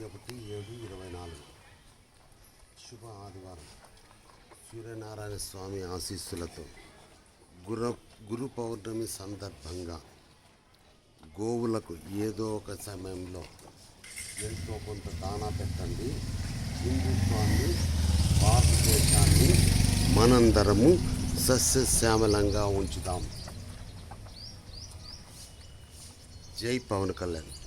ఒకటి ఏడు ఇరవై నాలుగు. శుభ ఆదివారం. సూర్యనారాయణ స్వామి ఆశీస్సులతో గురు గురు పౌర్ణమి సందర్భంగా గోవులకు ఏదో ఒక సమయంలో ఎంతో కొంత దానా పెట్టండి. హిందుత్వాన్ని భారతదేశాన్ని మనందరము సస్యశ్యామలంగా ఉంచుదాం. జై పవన్ కళ్యాణ్.